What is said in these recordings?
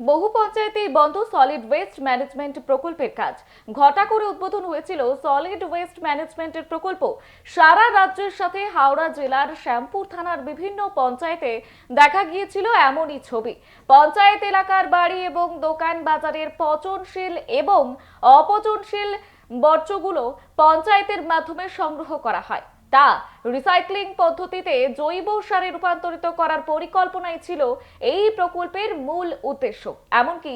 বহু পঞ্চায়েতেই বন্ধ solid waste management প্রকল্পের কাজ। ঘটা করে উদ্বোধন হয়েছিল সলিড ওয়েস্ট ম্যানেজমেন্টের প্রকল্প। সারা রাজ্যের সাথে হাওড়া জেলার শ্যামপুর থানার বিভিন্ন পঞ্চায়েতে দেখা গিয়েছিল এমনই ছবি। পঞ্চায়েত এলাকার বাড়ি এবং দোকান বাজারের পচনশীল এবং অপচনশীল বর্জ্যগুলো পঞ্চায়েতের মাধ্যমে সংগ্রহ করা হয়। তা রিসাইক্লিং পদ্ধতিতে জৈব সারে রূপান্তরিত করার পরিকল্পনাই ছিল এই প্রকল্পের মূল উদ্দেশ্য। এমনকি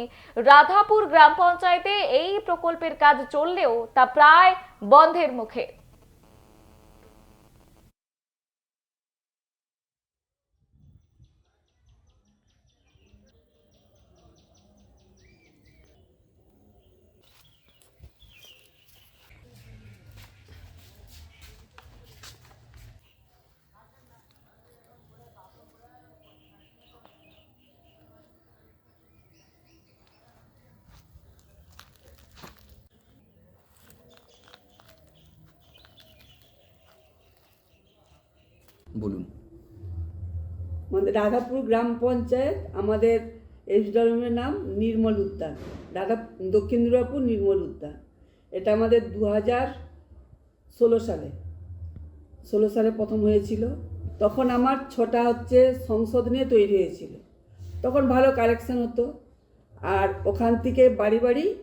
রাধাপুর গ্রাম পঞ্চায়েতে এই প্রকল্পের কাজ চললেও তা প্রায় বন্ধের মুখে। বলুন। আমাদের রাধাপুর গ্রাম পঞ্চায়েত, আমাদের এসডব্লিউএর নাম নির্মল উদ্যান। রাধা, দক্ষিণ দুর্গাপুর নির্মল উদ্যান। এটা আমাদের দু হাজার ষোলো সালে। ষোলো সালে প্রথম হয়েছিল। তখন আমার ছটা হচ্ছে সংসদ নিয়ে তৈরি হয়েছিল। তখন ভালো কালেকশন হতো। আর ওখান থেকে বাড়ি বাড়ি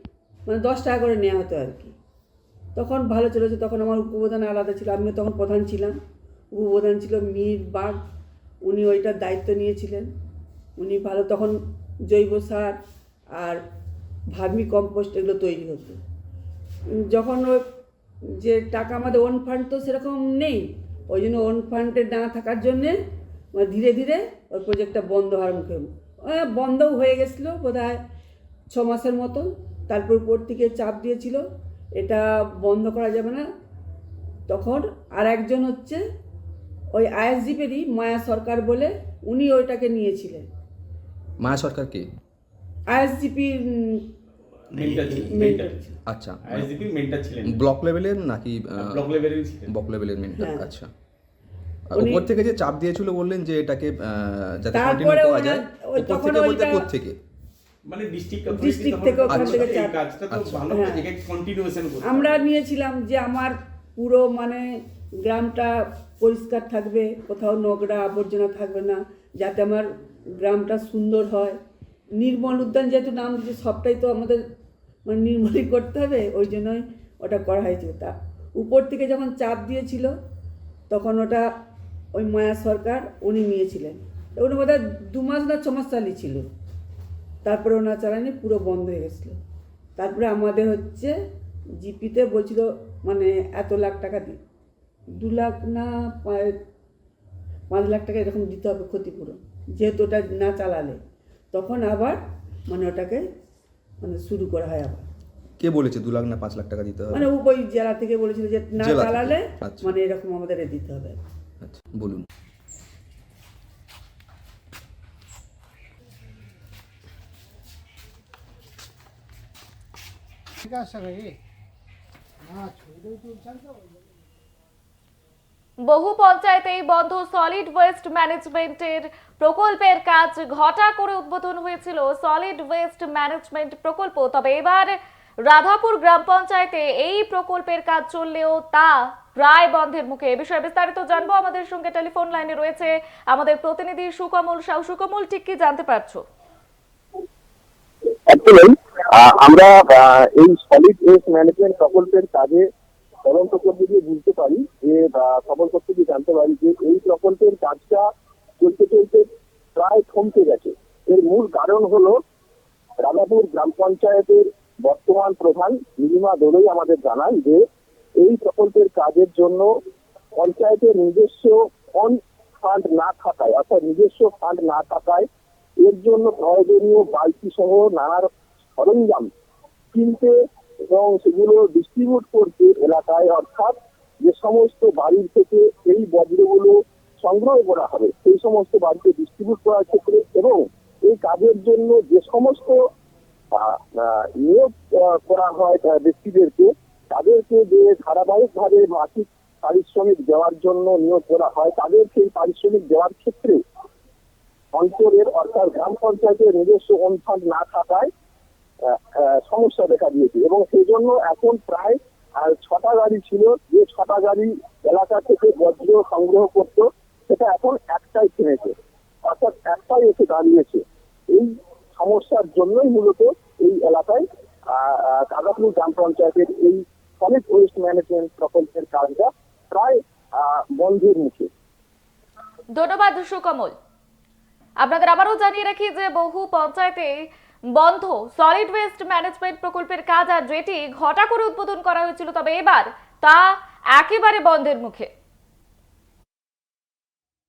মানে দশ টাকা করে নেওয়া হতো আর কি। তখন ভালো চলেছে। তখন আমার উপপ্রধান আলাদা ছিল। আমিও তখন প্রধান ছিলাম। উপপ্রধান ছিল মীর বাগ উনি ওইটার দায়িত্ব নিয়েছিলেন। উনি ভালো, তখন জৈব সার আর ভার্মি কম্পোস্ট এগুলো তৈরি হতো। যখন ও যে টাকা আমাদের ওন ফান্ড তো সেরকম নেই, ওই জন্য ওন ফান্ডে না থাকার জন্যে মানে ধীরে ধীরে ওই প্রজেক্টটা বন্ধ হওয়ার মুখে বন্ধও হয়ে গেছিল বোধ হয় ছ মাসের মতো। তারপর উপর থেকে চাপ দিয়েছিল, এটা বন্ধ করা যাবে না। তখন আর একজন হচ্ছে ওই আইএসজিপেরই মায়া সরকার বলে উনি ওইটাকে নিয়েছিলেন। মায়া সরকার কে? মেন্টাল আচ্ছা। আইএসডিপি মেন্টাল ছিলেন। ব্লক লেভেলের নাকি ব্লক লেভেলেরই ছিলেন। ব্লক লেভেলের মেন্টার হ্যাঁ। আচ্ছা। উপর থেকে যে চাপ দিয়েছিল বললেন যে এটাকে যাতে কন্টিনিউ করা যায় ওই উপর থেকে বলতে ওইটা- কোথা থেকে? মানে ডিস্ট্রিক্ট থেকে ওখান থেকে চাপ- কাজটা তো আচ্ছা। ভালো হ্যাঁ। আমরা নিয়েছিলাম যে আমার পুরো মানে গ্রামটা পরিষ্কার থাকবে, কোথাও নোংরা আবর্জনা থাকবে না, যাতে আমার গ্রামটা সুন্দর হয়। নির্মল উদ্যান যেহেতু নাম দিচ্ছে সবটাই তো আমাদের মানে নির্মলই করতে হবে, ওই জন্যই ওটা করা হয়েছিল তা উপর থেকে যখন চাপ দিয়েছিল, তখন ওটা ওই মায়া সরকার উনি নিয়েছিলেন। ওটা বোধ হয় দু মাস না ছমাস মাস চালিয়েছিল তারপরে ওনার চালানি পুরো বন্ধ হয়ে গেছিল। তারপরে আমাদের হচ্ছে জিপিতে বলছিল মানে এত লাখ টাকা দি দু লাখ না পাঁচ- লাখ টাকা এরকম দিতে হবে ক্ষতিপূরণ। যেহেতু ওটা না চালালে তখন আবার মানে ওটাকে মানে শুরু করা হয় আবার। কে বলেছে দু লাখ না পাঁচ লাখ টাকা দিতে হবে? মানে ওই জেলা থেকে বলেছিল যে না চালালে আচ্ছা। মানে এরকম আমাদের দিতে হবে। আচ্ছা বলুন। ঠিক আছে নাকি না ছবিটাই তুলছেন তো? বহু পঞ্চায়েতেই বন্ধ সলিড ওয়েস্ট ম্যানেজমেন্টের প্রকল্পের কাজ ঘটা করে উদ্বোধন হয়েছিল সলিড ওয়েস্ট ম্যানেজমেন্ট প্রকল্প। তবে এবার রাধাপুর গ্রাম পঞ্চায়েতে এই প্রকল্পের কাজ চললেও তা প্রায় বন্ধের মুখে। এ বিষয়ে বিস্তারিত জানব আমাদের সঙ্গে টেলিফোন লাইনে রয়েছে আমাদের প্রতিনিধি সুকমল সাউ। সুকমল, ঠিক কি জানতে পারছ? আমরা এই সলিড ওয়েস্ট ম্যানেজমেন্ট প্রকল্পের কাজে তদন্ত করতে গিয়ে বুঝতে পারি যে খবর করতে গিয়ে জানতে পারি যে এই প্রকল্পের কাজটা চলতে চলতে প্রায় থমকে গেছে। এর মূল কারণ হলো রাধাপুর গ্রাম পঞ্চায়েতের বর্তমান প্রধান নীলিমা দোলই আমাদের জানান যে, এই প্রকল্পের কাজের জন্য পঞ্চায়েতের নিজস্ব ফান্ড না থাকায়, অর্থাৎ নিজস্ব ফান্ড না থাকায় এর জন্য প্রয়োজনীয় বালতি সহ নানা সরঞ্জাম কিনতে এবং সেগুলো ডিস্ট্রিবিউট করতে এলাকায়, অর্থাৎ যে সমস্ত বাড়ির থেকে এই বজ্রগুলো সংগ্রহ করা হবে, সেই সমস্ত বাড়িতে ডিস্ট্রিবিউট করার ক্ষেত্রে এবং এই কাজের জন্য যে সমস্ত নিয়োগ করা হয় ব্যক্তিদেরকে, তাদেরকে যে ধারাবাহিকভাবে মাসিক পারিশ্রমিক দেওয়ার জন্য নিয়োগ করা হয় তাদের সেই পারিশ্রমিক দেওয়ার ক্ষেত্রে অঞ্চলের অর্থাৎ গ্রাম পঞ্চায়েতের নিজস্ব অনুষ্ঠান না থাকায় সমস্যা দেখা দিয়েছে। এবং সেই জন্য এখন প্রায় আহ, ছটা গাড়ি ছিল যে ছটা গাড়ি এলাকা থেকে বজ্র সংগ্রহ করতো সেটা এখন একটাই থেমেছে অর্থাৎ একটাই এসে দাঁড়িয়েছে। এই সমস্যার জন্যই মূলত এই এলাকায় কাগাপুর গ্রাম পঞ্চায়েতের এই সলিড ওয়েস্ট ম্যানেজমেন্ট প্রকল্পের কাজটা প্রায় বন্ধের মুখে। ধন্যবাদ সুকমল। আপনাদের আবারও জানিয়ে রাখি যে বহু পঞ্চায়েতে বন্ধ। সলিড ওয়েস্ট ম্যানেজমেন্ট প্রকল্পের কাজ আর যেটি ঘটা করে উদ্বোধন করা হয়েছিল, তবে এবার তা একেবারে বন্ধের মুখে।